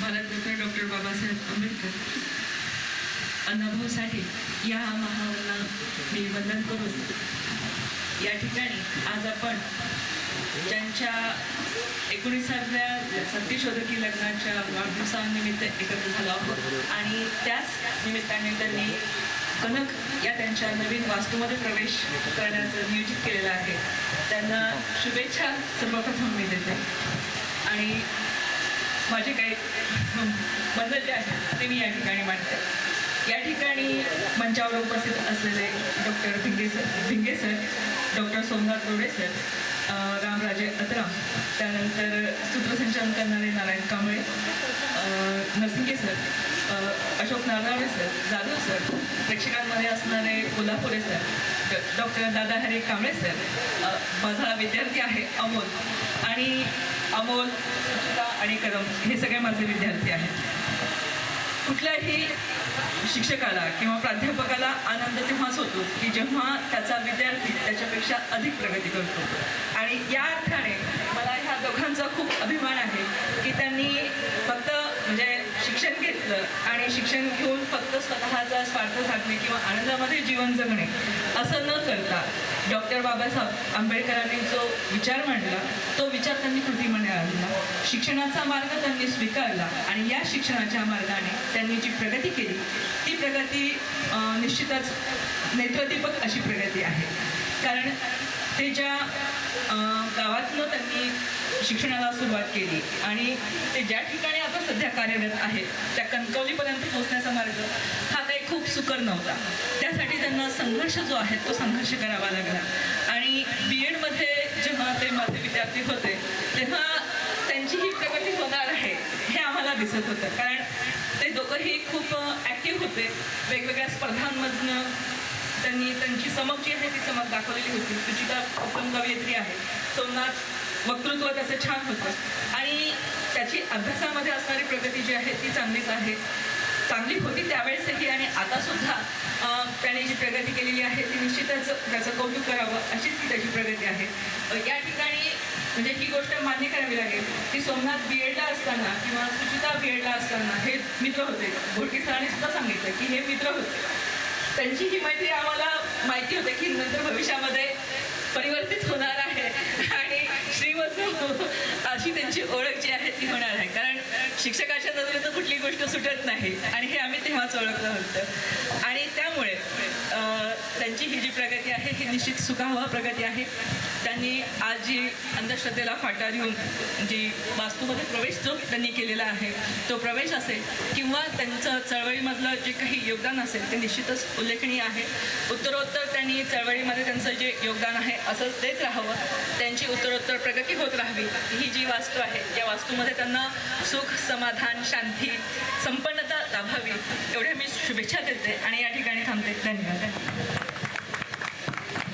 Bharat Ratna doctor Babasaheb Ambedkar Annabhau Sathe या महावंना मी वंदन करून या ठिकाणी आज आपण ज्यांच्या एकोणीसाव्या सत्यशोधकी लग्नाच्या वाढदिवसानिमित्त एकत्र झालो आहोत आणि त्याच निमित्ताने त्यांनी कनक या त्यांच्या नवीन वास्तूमध्ये प्रवेश करण्याचं नियोजित केलेलं आहे. त्यांना शुभेच्छा सर्वप्रथम मी देते. आणि माझे काही बदल जे आहेत ते मी या ठिकाणी मांडते. या ठिकाणी मंचावर उपस्थित असलेले doctor Bhinge sir Bhinge sir doctor Somnath Gode sir Ramraje Atram त्यानंतर सूत्रसंचालन करणारे Narayan Kamble Narsinge sir Ashok Naralawale sir Jadhav sir प्रेक्षकांमध्ये असणारे कोल्हापुरे सर डॉक्टर दादा हरे कांबळे सर माझा विद्यार्थी आहे अमोल. आणि अमोल सुचिता आणि कदम हे सगळे माझे विद्यार्थी आहेत. कुठल्याही शिक्षकाला किंवा प्राध्यापकाला आनंद तेव्हाच होतो की जेव्हा त्याचा विद्यार्थी त्याच्यापेक्षा अधिक प्रगती करतो. आणि या अर्थाने मला ह्या दोघांचा खूप अभिमान आहे की त्यांनी फक्त म्हणजे शिक्षण घेतलं आणि शिक्षण घेऊन फक्त स्वतःचा स्वार्थ साधणे किंवा आनंदामध्ये जीवन जगणे करता. डॉक्टर बाबासाहेब आंबेडकरांनी जो विचार मांडला तो विचार त्यांनी कृतीमध्ये आणला. शिक्षणाचा मार्ग त्यांनी स्वीकारला आणि या शिक्षणाच्या मार्गाने त्यांनी जी प्रगती केली ती प्रगती निश्चितच नेत्रदीपक अशी प्रगती आहे. कारण ते ज्या गावातनं त्यांनी शिक्षणाला सुरुवात केली आणि ते ज्या ठिकाणी आता सध्या कार्यरत आहेत त्या कणकवलीपर्यंत पोहोचण्याचा मार्ग सुकर नव्हता. त्यासाठी त्यांना संघर्ष जो आहे तो संघर्ष करावा लागला. आणि बी एडमध्ये जेव्हा ते माझे विद्यार्थी होते तेव्हा त्यांची ही प्रगती होणार आहे हे आम्हाला दिसत होतं. कारण ते दोघंही खूप ॲक्टिव्ह होते. वेगवेगळ्या स्पर्धांमधनं त्यांनी त्यांची समक जी आहे ती समक दाखवलेली होती. सुचिता उत्तम कवयित्री आहे. सोमनाथ वक्तृत्व त्याचं छान होतं. आणि त्याची अभ्यासामध्ये असणारी प्रगती जी आहे ती चांगलीच आहे. चांगली होती त्यावेळेसही आणि आता प्रगती केलेली आहे ती निश्चितच त्याचं कौतुक करावं अशीच ती त्याची प्रगती आहे. या ठिकाणी म्हणजे ही गोष्ट मान्य करावी लागेल की सोमनाथ बी एडला असताना किंवा सुचिता बी एडला असताना हे मित्र होते. घोडके सरांनी सुद्धा सांगितलं की हे मित्र होते. त्यांची ही मैत्री आम्हाला माहिती होते की नंतर भविष्यामध्ये परिवर्तित होणार आहे आणि श्रीवत्स अशी त्यांची ओळख जी आहे ती होणार आहे कारण शिक्षकाच्या नजरेतून कुठली गोष्ट सुटत नाही. आणि हे आम्ही तेव्हाच ओळखलं होतं. आणि त्यामुळे त्यांची ही जी प्रगती आहे ही निश्चित सुखावा प्रगती आहे. त्यांनी आज जी अंधश्रद्धेला फाटा देऊन जी वास्तूमध्ये प्रवेश जो त्यांनी केलेला आहे तो प्रवेश असेल किंवा त्यांचं चळवळीमधलं जे काही योगदान असेल ते निश्चितच उल्लेखनीय आहे. उत्तरोत्तर त्यांनी चळवळीमध्ये त्यांचं जे योगदान आहे असंच देत राहावं त्यांची उत्तरोत्तर प्रगती होत राहावी ही जी वास्तू आहे या वास्तूमध्ये त्यांना सुख समाधान शांती संपन्नता लाभावी. एवढ्या मी शुभेच्छा देते आणि या ठिकाणी थांबते. धन्यवाद.